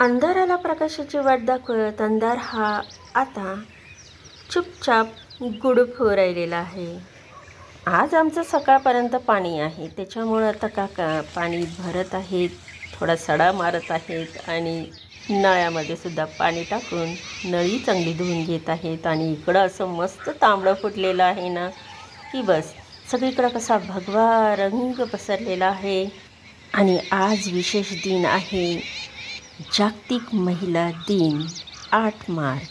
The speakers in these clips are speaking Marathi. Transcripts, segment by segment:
अंधाराला प्रकाशाची वाट दाखवत अंधार हा आता चुपचाप गुडूप होऊ राहिलेला आहे. आज आमचं सकाळपर्यंत पाणी आहे. त्याच्यामुळं आता काका पाणी भरत आहेत थोडा सडा मारत आहेत आणि नळ्यामध्ये सुद्धा पाणी टाकून नळी चांगली धुवून घेत आहेत. आणि इकडं असं मस्त तांबडं फुटलेलं आहे ना की बस सगळीकडं कसा भगवा रंग पसरलेला आहे. आणि आज विशेष दिन आहे. जागतिक महिला दिन आठ मार्च.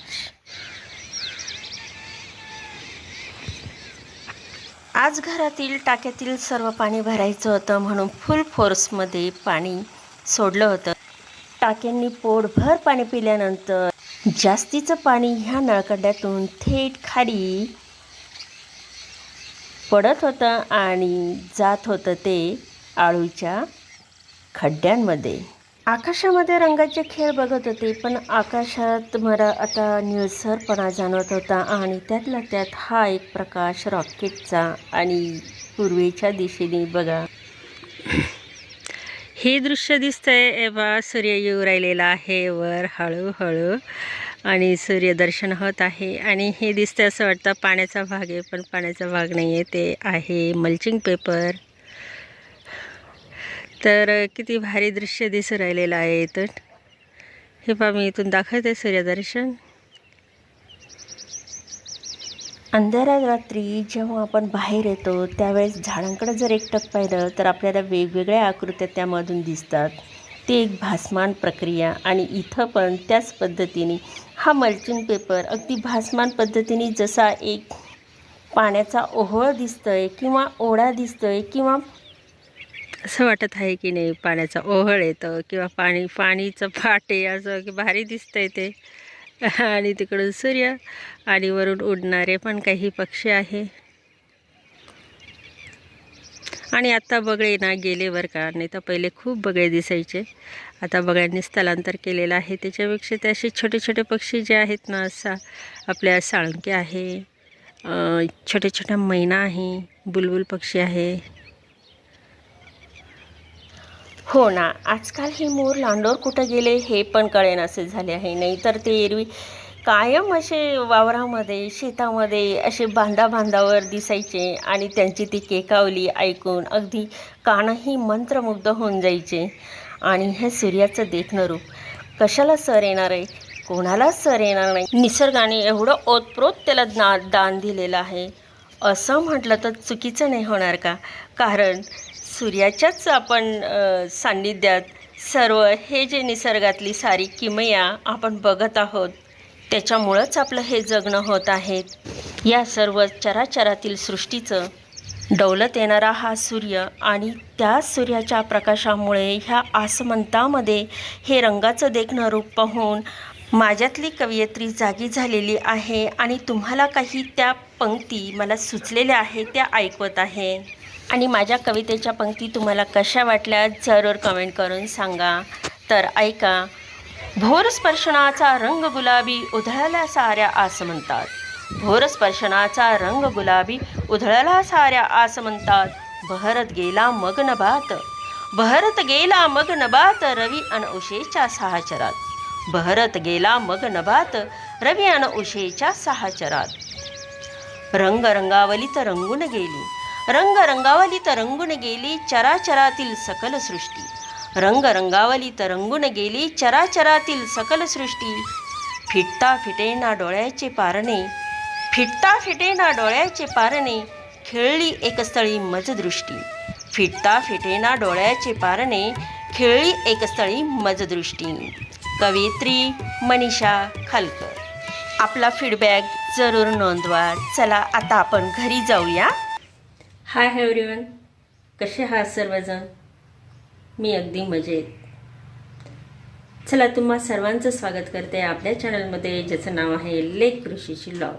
आज घरातील टाक्यातील सर्व पाणी भरायचं होतं म्हणून फुल फोर्समध्ये पाणी सोडलं होतं. टाक्यांनी पोटभर पाणी पिल्यानंतर जास्तीचं पाणी ह्या नळकड्यातून थेट खाली पडत होतं आणि जात होतं ते आळूच्या खड्ड्यांमध्ये. आकाशामध्ये रंगाचे खेळ बघत होते पण आकाशात मला आता निळसरपणा जाणवत होता आणि त्यातला त्यात हा एक प्रकाश रॉकेटचा आणि पूर्वेच्या दिशेने बघा. हे दृश्य दिसतंय एव्हा सूर्य येऊ राहिलेला आहे वर हळूहळू आणि सूर्यदर्शन होत आहे आणि हे दिसतंय असं वाटतं पाण्याचा भाग आहे पण पाण्याचा भाग नाही आहे ते आहे मल्चिंग पेपर तर किती भारी दृश्य दिसू राहिलेलं आहे इथं. हे पहा मी इथून दाखवते सूर्यदर्शन. अंधारात रात्री जेव्हा आपण बाहेर येतो त्यावेळेस झाडांकडे जर एकटक पाहिलं तर आपल्याला वेगवेगळ्या आकृत्या त्यामधून दिसतात. ती एक भासमान प्रक्रिया आणि इथं पण त्याच पद्धतीने हा मल्चिंग पेपर अगदी भासमान पद्धतीने जसा एक पाण्याचा ओहळ दिसतोय किंवा ओढा दिसतोय किंवा असं वाटत आहे की नाही पाण्याचा ओहळ येतं किंवा पाणी पाणीचं फाटे असं की भारी दिसतंय ते. आणि तिकडून सूर्य आणि वरून उडणारे पण काही पक्षी आहे. आणि आता बगळे ना गेले बरं का नाही तर पहिले खूप बगळे दिसायचे. आता बगळ्यांनी स्थलांतर केलेलं आहे. त्याच्यापेक्षा ते असे छोटे छोटे पक्षी जे आहेत ना असा आपल्या साळंके आहे छोट्या छोट्या मैना आहे बुलबुल पक्षी आहे. हो ना आजकाल हे मोर लांडोर कुठं गेले हे पण कळेन असे झाले आहे. नाही तर ते एरवी कायम असे वावरामध्ये शेतामध्ये असे बांधा बांधावर दिसायचे आणि त्यांची ती केकावली ऐकून अगदी कानही मंत्रमुग्ध होऊन जायचे. आणि हे सूर्याचं देखणं रूप. कशाला सर येणार आहे? कोणालाच सर येणार नाही? निसर्गाने एवढं ओतप्रोत त्याला ना दान दिलेलं आहे. असं म्हटलं तर चुकीचं नाही होणार का? कारण सूर्याच्याच आपण सान्निध्यात सर्व हे जे निसर्गातली सारी किमया आपण बघत आहोत त्याच्यामुळंच आपलं हे जगणं होत आहे. या सर्व चराचरातील सृष्टीचं डौलत येणारा हा सूर्य आणि त्या सूर्याच्या प्रकाशामुळे ह्या आसमंतामध्ये हे रंगाचं देखणं रूप पाहून माझ्यातली कवयित्री जागी झालेली आहे आणि तुम्हाला काही त्या पंक्ती मला सुचलेल्या आहेत त्या ऐकवत आहे. आणि माझ्या कवितेच्या पंक्ती तुम्हाला कशा वाटल्या जरूर कमेंट करून सांगा. तर ऐका. भोर स्पर्शनाचा रंग गुलाबी उधळल्या साऱ्या आस भोर स्पर्शनाचा रंग गुलाबी उधळला साऱ्या आस म्हणतात. बहरत गेला मग नभात बहरत गेला मग नभात रवी अन उशेच्या सहाचरात. बहरत गेला मग नभात रवी अन उशेच्या सहाचरात. रंगरंगावलीत रंगून गेली. रंग तर रंगून गेली चराचरातील सकल सृष्टी. रंग तर रंगून गेली चराचरातील सकल सृष्टी. फिटता फिटेना डोळ्याचे पारणे फिटता फिटेना डोळ्याचे पारणे खेळली एकस्थळी मजदृष्टी. फिटता फिटेना डोळ्याचे पारणे खेळली एकस्थळी मजदृष्टी. कवयित्री मनीषा खालकर. आपला फीडबॅक जरूर नोंदवा. चला आता आपण घरी जाऊया. हाय एव्हरीवन कसे आहात सर्वजण? मी अगदी मजेत. चला तुम्हा सर्वांचं स्वागत करते आपल्या चॅनलमध्ये ज्याचं नाव आहे लेक कृषीची लॉ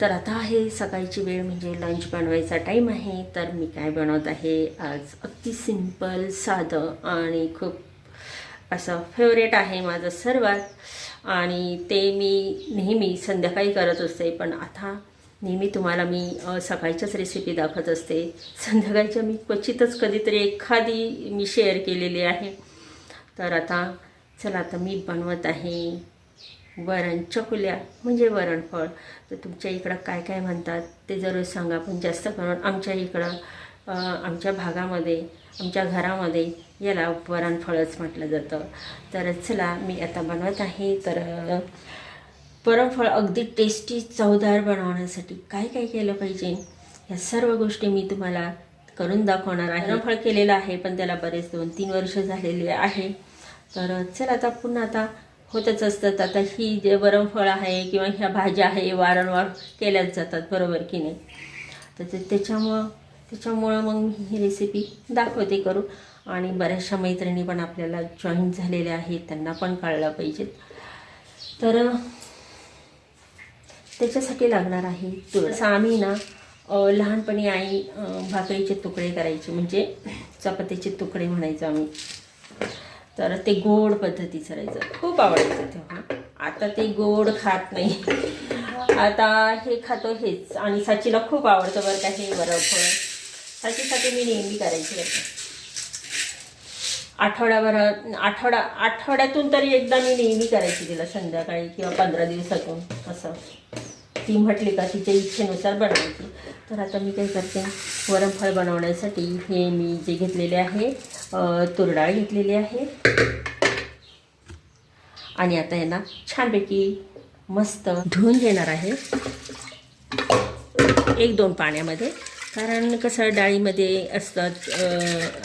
तर आता आहे सकाळची वेळ म्हणजे लंच बनवायचा टाईम आहे. तर मी काय बनवत आहे? आज अगदी सिंपल साधं आणि खूप असं फेवरेट आहे माझं सर्वात. आणि ते मी नेहमी संध्याकाळी करत असते पण आता नेहमी तुम्हाला मी सकाळच्याच रेसिपी दाखवत असते. संध्याकाळच्या मी क्वचितच कधीतरी एखादी मी शेअर केलेली आहे. तर आता चला आता मी बनवत आहे वरण चकुल्या म्हणजे वरणफळ तर तुमच्या इकडं काय काय म्हणतात ते जरूर सांगा. पण जास्त करून आमच्या इकडं आमच्या भागामध्ये आमच्या घरामध्ये याला वरणफळच म्हटलं जातं. तर चला मी आता बनवत आहे. तर परमफळ अगदी टेस्टी चवदार बनवण्यासाठी काय काय केलं पाहिजे? या सर्व गोष्टी मी तुम्हाला करून दाखवणार आहे. परमफळ केलेलं आहे पण त्याला बरेच दोन तीन वर्ष झालेले आहे. तर चल आता पुन्हा आता होतच असतात. आता ही जे वरणफळ आहे किंवा ह्या भाज्या आहे वारंवार केल्याच जातात बरोबर की नाही? तर त्याच्यामुळं त्याच्यामुळं मग मी ही रेसिपी दाखवते करू आणि बऱ्याचशा मैत्रिणी पण आपल्याला जॉईन झालेल्या आहेत त्यांना पण कळलं पाहिजेत तर त्याच्यासाठी लागणार आहे. तुळस आम्ही ना लहानपणी आई भाकरीचे तुकडे करायचे म्हणजे चपातीचे तुकडे म्हणायचो आम्ही. तर ते गोड पद्धतीचं राहायचं. खूप आवडायचं तेव्हा. आता ते गोड खात नाही. आता हे खातो हेच. आणि साचीला खूप आवडतं बरं का हे बरं फळ. साचीसाठी मी नेहमी करायची बरं का. आठवड्याभर आठवडा आठवड्यातून तरी एकदा मी नेहमी करायची तिला संध्याकाळी किंवा पंधरा दिवसातून असं. ती म्हटली का तिच्या इच्छेनुसार बनवायची. तर आता मी काय करते वरणफळ बनवण्यासाठी हे मी जे घेतलेले आहे तुरडाळ घेतलेली आहे. आणि आता यांना छानपैकी मस्त धुवून घेणार आहे. एक दोन पाण्यामध्ये. कारण कसं डाळीमध्ये असतात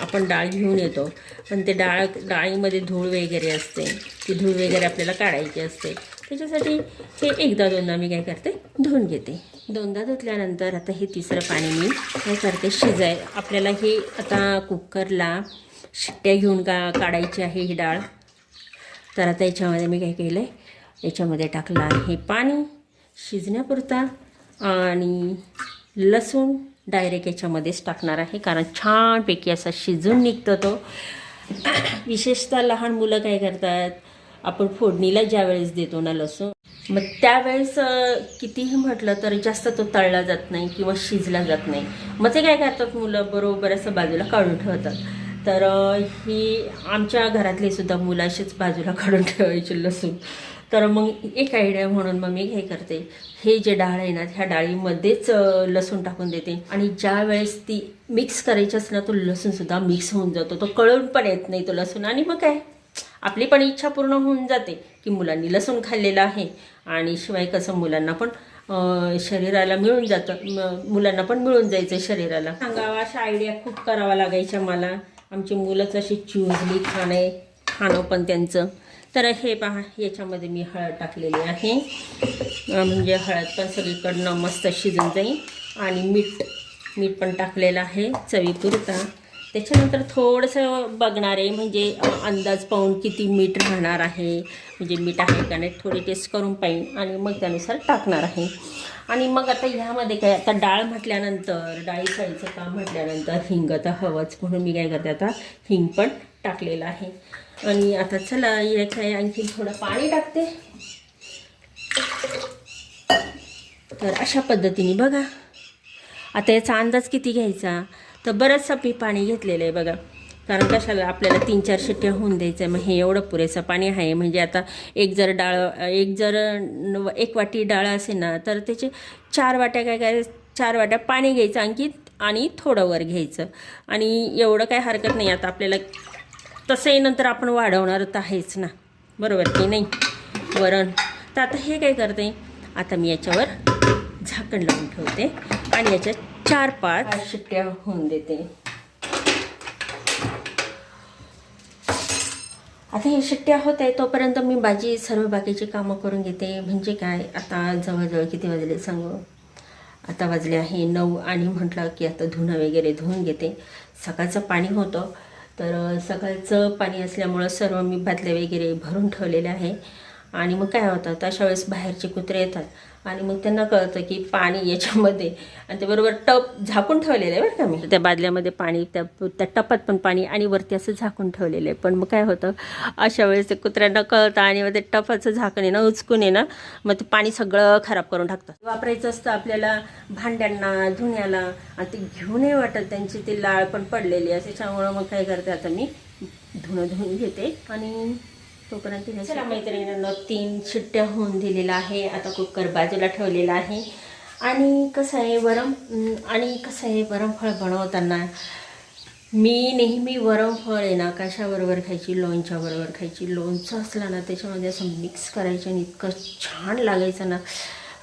आपण डाळ घेऊन येतो. पण ते डाळ डाळीमध्ये धूळ वगैरे असते. ती धूळ वगैरे आपल्याला काढायची असते. त्याच्यासाठी हे एकदा दोनदा मी काय करते धुवून घेते. दोनदा धुतल्यानंतर आता हे तिसरं पाणी मी काय करते शिजाय आपल्याला हे आता कुकरला शिट्ट्या घेऊन का काढायची आहे ही डाळ. तर आता याच्यामध्ये मी काय केलं आहे याच्यामध्ये टाकलं आहे पाणी शिजण्यापुरता आणि लसूण डायरेक्ट याच्यामध्येच टाकणार आहे कारण छानपैकी असा शिजून निघतो तो. विशेषतः लहान मुलं काय करतात आपण फोडणीला ज्या वेळेस देतो ना लसूण मग त्यावेळेस कितीही म्हटलं तर जास्त तो तळला जात नाही किंवा शिजला जात नाही. मग ते काय करतात मुलं? बरोबर असं बाजूला काढून ठेवतात. तर ही आमच्या घरातले सुद्धा मुलं अशीच बाजूला काढून ठेवायची लसूण. तर मग एक आयडिया म्हणून मग मी हे करते. हे जे डाळ आहे ना ह्या डाळीमध्येच लसूण टाकून देते. आणि ज्या वेळेस ती मिक्स करायची असते तो लसूणसुद्धा मिक्स होऊन जातो. तो कळून पण येत नाही तो लसूण. आणि मग काय? आपली पण इच्छा पूर्ण होऊन जाते की मुलांनी लसूण खाल्लेलं आहे. आणि शिवाय कसं मुलांना पण शरीराला मिळून जातं. म- मुलांना पण मिळून जायचं शरीराला. सांगावा अशा आयडिया खूप करावा लागायच्या मला. आमची मुलंच अशी चुजली खाणे खाणं पण त्यांचं. तर हे पहा याच्यामध्ये मी हळद टाकलेली आहे. म्हणजे हळद पण सगळीकडनं मस्त शिजून जाईल. आणि मीठ मीठ पण टाकलेलं आहे. चवीपुरता. त्याच्यानंतर थोडंसं बघणार आहे म्हणजे अंदाज पाहून किती मीठ राहणार आहे म्हणजे मीठ आहे का नाही थोडी टेस्ट करून पाहिजे आणि मग त्यानुसार टाकणार आहे. आणि मग आता ह्यामध्ये काय आता डाळ म्हटल्यानंतर डाळी खायचं काम म्हटल्यानंतर हिंग तर हवंच म्हणून मी काय करते आता हिंग पण टाकलेलं आहे. आणि आता चला याच्या आणखी थोडं पाणी टाकते. तर अशा पद्धतीने बघा. आता याचा अंदाज किती घ्यायचा? तर बरंचसं पी पाणी घेतलेलं आहे बघा. कारण कशाला आपल्याला तीन चार शिट्ट्या होऊन द्यायचं आहे. मग हे एवढं पुरेसं पाणी आहे. म्हणजे आता एक जर डाळ एक जर एक वाटी डाळ असेल ना तर त्याचे चार वाट्या काय काय चार वाट्या पाणी घ्यायचं आणखी आणि थोडं वर घ्यायचं. आणि एवढं काय हरकत नाही. आता आपल्याला तसंही नंतर आपण वाढवणार तर आहेच ना. बरोबर की नाही? वरण. तर आता हे काय करते? आता मी याच्यावर झाकण लावून ठेवते. आणि याच्या चार पाच शिट्ट्या होऊन देते. आता हे शिट्ट्या होत आहे तोपर्यंत मी बाजी सर्व बाकीची कामं करून घेते. म्हणजे काय आता जवळजवळ किती वाजले सांगू? आता वाजले आहे नऊ आणि म्हटलं की आता धुणं वगैरे धुवून घेते. सकाळचं पाणी होतं. तर सकाळचं पाणी असल्यामुळं सर्व मी बादल्या वगैरे भरून ठेवलेले आहे. आणि मग काय होतं अशा वेळेस बाहेरचे कुत्रे येतात. आणि मग त्यांना कळतं की पाणी याच्यामध्ये आणि ते बरोबर टप झाकून ठेवलेलं आहे बरं का मी. त्या बादल्यामध्ये पाणी त्या त्या टपात पण पाणी आणि वरती असं झाकून ठेवलेलं आहे. पण मग काय होतं अशा वेळेस ते कुत्र्यांना कळतं आणि मग ते टपाचं झाकण आहे ना उचकून आहे ना मग ते पाणी सगळं खराब करून टाकतं वापरायचं असतं आपल्याला भांड्यांना धुण्याला आणि ते घेऊनही वाटत त्यांची ती लाळ पण पडलेली आहे. त्याच्यामुळं मग काय करते आता मी धुणं धुवून घेते आणि तोपर्यंत चला मैत्रिणींना तीन शिट्ट्या होऊन दिलेला आहे. आता कुकर बाजूला ठेवलेला आहे. आणि कसं आहे वरम आणि कसं आहे वरमफळ बनवताना मी नेहमी वरमफळ आहे ना कशाबरोबर खायची? लोणच्याबरोबर खायची. लोणचं असलं ना त्याच्यामध्ये असं मिक्स करायचं आणि इतकं छान लागायचं ना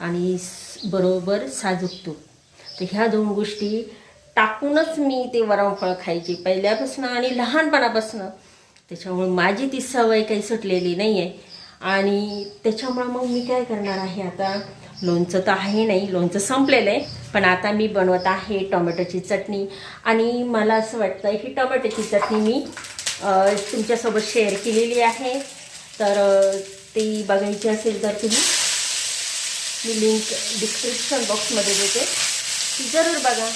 आणि बरोबर साजूक तूप तर ह्या दोन गोष्टी टाकूनच मी ते वरमफळ खायची पहिल्यापासून आणि लहानपणापासून. त्याच्यामुळे माझी ती सवय काही सुटलेली नाही आहे आणि त्याच्यामुळं मग मी काय करणार आहे आता? लोणचं तर आहे नाही लोणचं संपलेलं आहे. पण आता मी बनवत आहे टोमॅटोची चटणी. आणि मला असं वाटतं ही टोमॅटोची चटणी मी तुमच्यासोबत शेअर केलेली आहे. तर ती बघायची असेल तर तुम्ही मी लिंक डिस्क्रिप्शन बॉक्समध्ये देते. ती जरूर बघा.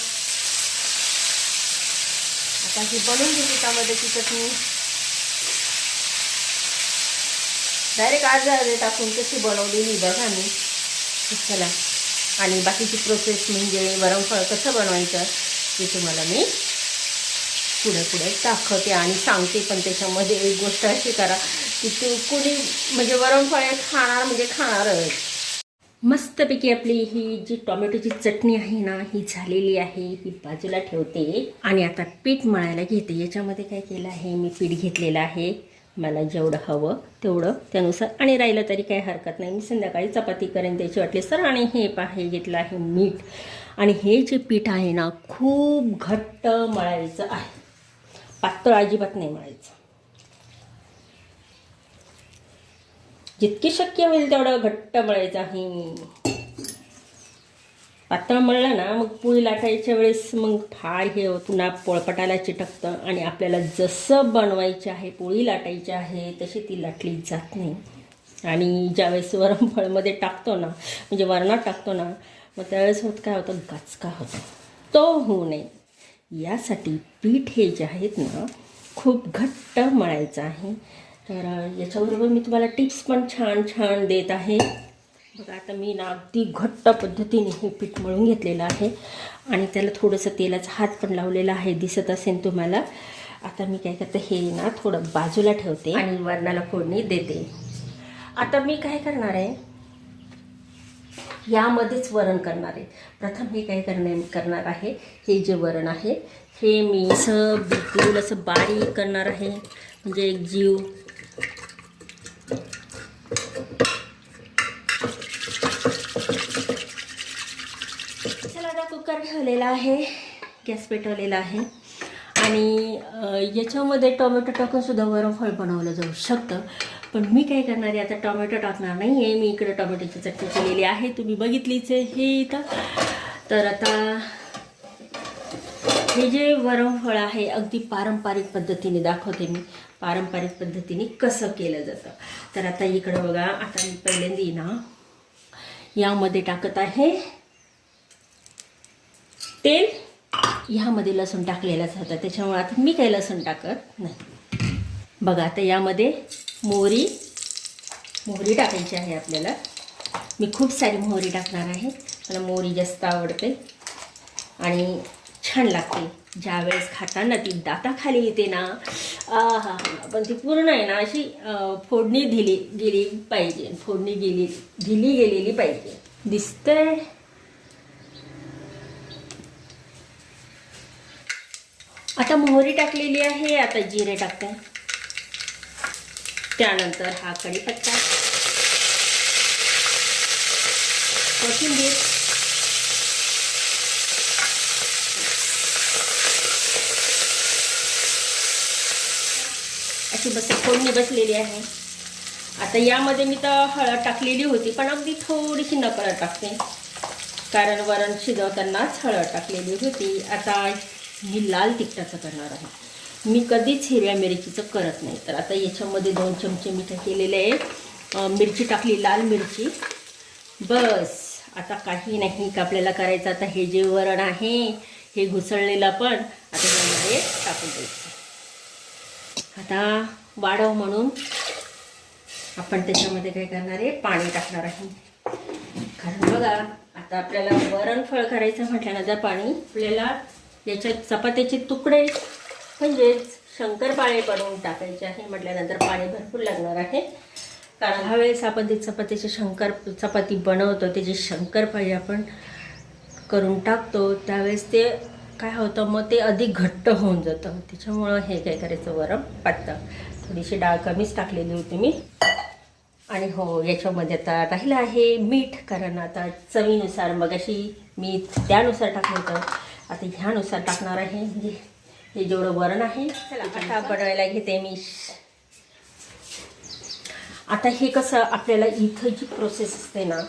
आता ही बनवून घेते टोमॅटोची चटणी. डायरेक्ट अर्धे अर्धे टाकून तशी बनवलेली बघा मी. चला. आणि बाकीची प्रोसेस म्हणजे वरणफळ कसं बनवायचं ते तुम्हाला मी पुढे पुढे दाखवते आणि सांगते. पण त्याच्यामध्ये एक गोष्ट अशी करा की तू कुणी म्हणजे वरणफळ खाणार म्हणजे खाणारच. मस्तपैकी आपली ही जी टोमॅटोची चटणी आहे ना ही झालेली आहे. ही बाजूला ठेवते. आणि आता पीठ मळायला घेते. याच्यामध्ये काय केलं आहे? मी पीठ घेतलेलं आहे. मला जेवढं हवं तेवढं त्यानुसार. आणि राहिलं तरी काही हरकत नाही. मी संध्याकाळी चपाती करेन त्याची वाटली सर. आणि हे पाहे घेतलं आहे मीठ. आणि हे जे पीठ आहे ना खूप घट्ट मळायचं आहे. पातळ अजिबात नाही मळायचं. जितकी शक्य होईल तेवढं घट्ट मळायचं आहे. पातळ मळलं ना मग पोळी लाटायच्या वेळेस मग फार हे पुन्हा पोळपटाला चिटकतं आणि आपल्याला जसं बनवायचे आहे पोळी लाटायची आहे तशी ती लाटली जात नाही. आणि ज्यावेळेस वरणफळमध्ये टाकतो ना म्हणजे वरणात टाकतो ना मग त्यावेळेस होत काय होतं गचका होतो. तो होऊ नये. यासाठी पीठ हे जे आहेत ना खूप घट्ट मळायचं आहे. तर याच्याबरोबर मी तुम्हाला टिप्स पण छान छान देत आहे. बघा आता मी ना अगदी घट्ट पद्धतीने हे पीठ मळून घेतलेलं आहे. आणि त्याला थोडंसं तेलाचा हात पण लावलेला आहे दिसत असेल तुम्हाला. आता मी काय करते हे ना थोडं बाजूला ठेवते आणि वरणाला फोडणी देते. आता मी काय करणार आहे? यामध्येच वरण करणार आहे. प्रथम मी काय करणे करणार आहे हे जे वरण आहे हे मी असं बिलकुल असं बारीक करणार आहे. म्हणजे एक जीव चला आता कुकर ठेवलेला आहे. गॅस पेटवलेला आहे. आणि याच्यामध्ये टोमॅटो टाकूनसुद्धा वरमफळ बनवलं जाऊ शकतं. पण मी काय करणार आहे आता टोमॅटो टाकणार नाही आहे मी इकडे टोमॅटोची चटणी केलेली आहे. तुम्ही बघितलीच आहे हे इथं. तर आता हे जे वरणफळ आहे अगदी पारंपरिक पद्धतीने दाखवते मी. पारंपरिक पद्धतीने कसं केलं जातं. तर आता इकडं बघा आता मी पहिल्यांदा ना यामध्ये टाकत आहे. तेल. ह्यामध्ये लसूण टाकलेलाच होता त्याच्यामुळे आता मी काही लसूण टाकत नाही. बघा आता यामध्ये मोहरी मोहरी टाकायची आहे आपल्याला. मी खूप सारी मोहरी टाकणार आहे. मला मोहरी जास्त आवडते. आणि छान लागते. ज्यावेळेस खाताना ती दाताखाली येते ना आ हा पण ती पूर्ण आहे ना अशी फोडणी दिली गेली पाहिजे. फोडणी गेली दिली गेलेली पाहिजे. दिसतंय? आता मोहरी टाकलेली आहे आता जिरे टाकते. त्यानंतर हा कढीपत्ता. कोथिंबीर. अशी बस फोडणी बसलेली आहे. आता यामध्ये मी तर हळद टाकलेली होती पण अगदी थोडीशी नकळत टाकते. कारण वरण शिजवतानाच हळद टाकलेली होती. आता मी लाल तिखटाचं करणार आहे. मी कधीच हिरव्या मिरचीचं करत नाही. तर आता याच्यामध्ये दोन चमचे मिठा केलेले आहे मिरची टाकली लाल मिरची. बस. आता काही नाही का आपल्याला करायचं. आता हे जे वरण आहे हे घुसळलेलं पण आता यामध्ये टाकून द्यायचं. आता वाढव म्हणून आपण त्याच्यामध्ये काय करणार आहे पाणी टाकणार आहे. कारण बघा आता आपल्याला वरण फळ करायचं म्हटल्यानंतर पाणी आपल्याला याच्यात चपात्याचे तुकडे म्हणजेच शंकरपाळे बनवून टाकायचे आहे. म्हटल्यानंतर पाणी भरपूर लागणार आहे. कारण ह्यावेळेस आपण ते चपातीचे शंकर चपाती बनवतो त्याची शंकरपाळे आपण करून टाकतो त्यावेळेस ते काय होतं मग ते अधिक घट्ट होऊन जातं. त्याच्यामुळं हे काय करायचं वरम पातळ थोडीशी डाळ कमीच टाकलेली होती मी. आणि हो याच्यामध्ये आता राहिलं आहे मीठ. कारण आता चवीनुसार मग अशी मी त्यानुसार टाकलं होतं. आता ह्यानुसार टाकणार आहे. हे जेवढं वरण आहे आता बनवायला घेते मी. आता हे कसं आपल्याला इथं जी प्रोसेस असते ना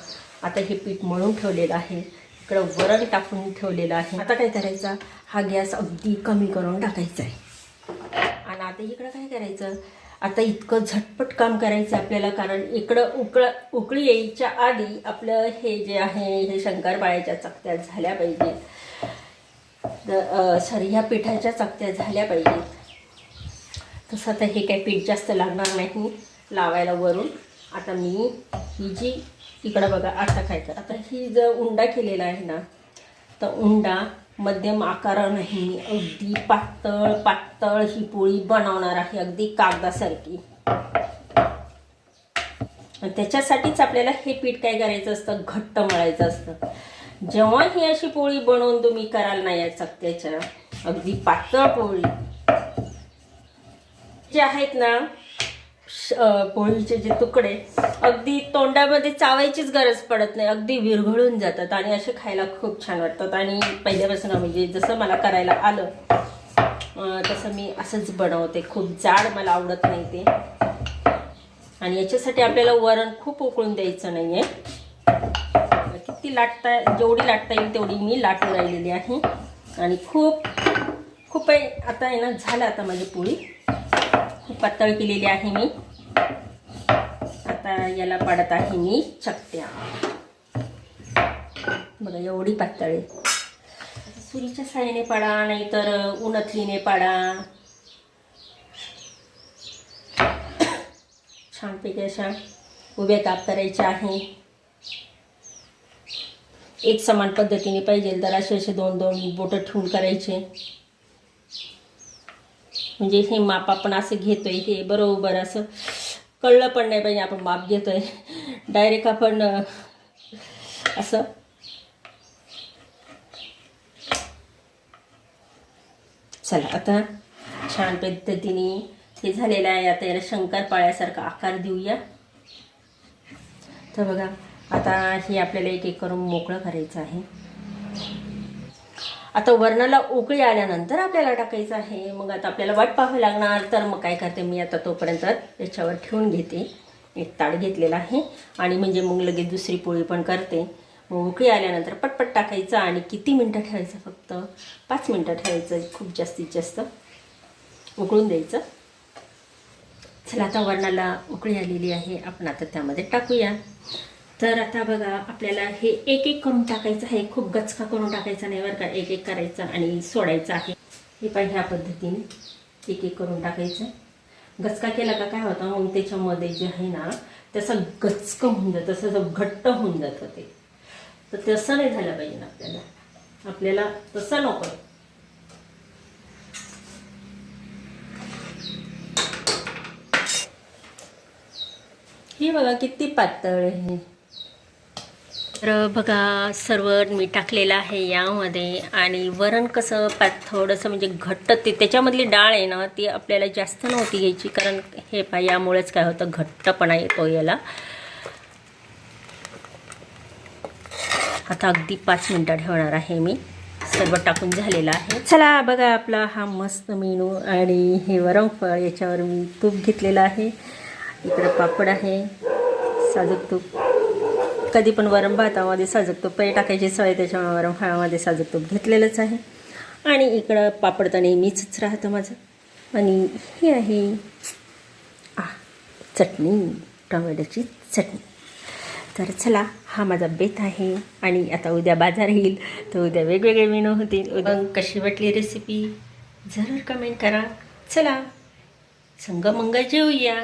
आता हे पीठ मळून ठेवलेलं आहे. इकडं वरण टाकून ठेवलेलं आहे. आता काय करायचं? हा गॅस अगदी कमी करून टाकायचा आहे. आणि आता इकडं काय करायचं? आता इतकं झटपट काम करायचं आपल्याला कारण इकडं उकळ उकळी यायच्या आधी आपलं हे जे आहे हे शंकरपाळ्याच्या चकत्या झाल्या पाहिजेत. सॉरी ह्या पिठाच्या चकत्या झाल्या पाहिजेत. तसं आता हे काही पीठ जास्त लागणार नाही लावायला वरून. आता मी ही जी इकडं बघा आता काय कर आता ही जर उंडा केलेला आहे ना तर उंडा मध्यम आकार नाही अगदी पातळ पातळ ही पोळी बनवणार आहे अगदी कागदासारखी. त्याच्यासाठीच आपल्याला हे पीठ काय करायचं असतं? घट्ट मळायचं असतं. जेव्हा ही अशी पोळी बनवून तुम्ही कराल ना या चकत्याच्या अगदी पातळ पोळी. जे आहेत ना पोळीचे जे तुकडे अगदी तोंडामध्ये चावायचीच गरज पडत नाही. अगदी विरघळून जातात आणि असे खायला खूप छान वाटतात. आणि पहिल्यापासून म्हणजे जसं मला करायला आलं तसं मी असंच बनवते. खूप जाड मला आवडत नाही ते. आणि याच्यासाठी आपल्याला वरण खूप उकळून द्यायचं नाही आहे किती लाटता जेवढी लाटता येईल तेवढी मी लाटून राहिलेली आहे. आणि खूप खूप आता आहे ना झालं आता माझी पोळी. खूप पातळ केलेली आहे मी. आता याला पाडत आहे मी चकत्या. बघा एवढी पातळ आहे. सुरीच्या साईने पाडा नाहीतर उन्हतलीने पाडा. छानपैकी अशा उभ्या काप करायच्या आहे. एक समान पद्धतीने पाहिजे तर असे असे दोन दोन बोटं ठेवून करायचे. म्हणजे हे माप आपण असं घेतोय हे बरोबर असं कळलं पण नाही पाहिजे आपण माप घेतोय. डायरेक्ट आपण असं. चला आता छान पद्धतीने हे झालेलं आहे. आता याला शंकरपाळ्यासारखा आकार देऊया. तर बघा आता हे आपल्याला एक एक करून मोकळं करायचं आहे. आता वरणाला उकळी आल्यानंतर आपल्याला टाकायचं आहे. मग आता आपल्याला वाट पाहावी लागणार. तर मग काय करते मी आता तोपर्यंत याच्यावर ठेवून घेते. एक ताड घेतलेला आहे. आणि म्हणजे मग लगेच दुसरी पोळी पण करते. मग उकळी आल्यानंतर पटपट टाकायचं आणि किती मिनटं ठेवायचं फक्त? पाच मिनटं ठेवायचं. खूप जास्तीत जास्त उकळून द्यायचं. चला आता वरणाला उकळी आलेली आहे. आपण आता त्यामध्ये टाकूया. तर आता बघा आपल्याला हे एक एक करून टाकायचं आहे. खूप गचका करून टाकायचा नाही बरं का. एक एक करायचं आणि सोडायचं आहे. हे पण ह्या पद्धतीने एक एक करून टाकायचं. गचका केला का काय होतं? मग त्याच्यामध्ये जे आहे ना त्याचं गचकं होऊन जातं. तसं घट्ट होऊन जातं ते. तर तसं नाही झालं पाहिजे ना आपल्याला. आपल्याला तसं नको. हे बघा किती पातळ आहे तर बघा सर्व मी टाकलेलं आहे यामध्ये. आणि वरण कसं पात थोडंसं म्हणजे घट्ट ते त्याच्यामधली डाळ आहे ना ती आपल्याला जास्त नव्हती घ्यायची. कारण हे पा यामुळेच काय होतं घट्टपणा येतो याला. आता अगदी पाच मिनटं ठेवणार आहे मी. सर्व टाकून झालेलं आहे. चला बघा आपला हा मस्त मेनू. आणि हे वरणफळ याच्यावर मी तूप घेतलेलं आहे. इकडं पापड आहे. साजूक तूप. कधी पण वरण भातामध्ये साजूक तूप काही टाकायची सवय त्याच्यामुळे वरम फळामध्ये साजूक तूप घेतलेलंच आहे. आणि इकडं पापड तर नेहमीच राहतं माझं. आणि हे आहे आ चटणी टोमॅटोची चटणी. तर चला हा माझा बेत आहे. आणि आता उद्या बाजार येईल तर उद्या वेगवेगळे मेनू होतील. उद्या कशी वाटली रेसिपी जरूर कमेंट करा. चला संगमंग जेऊया.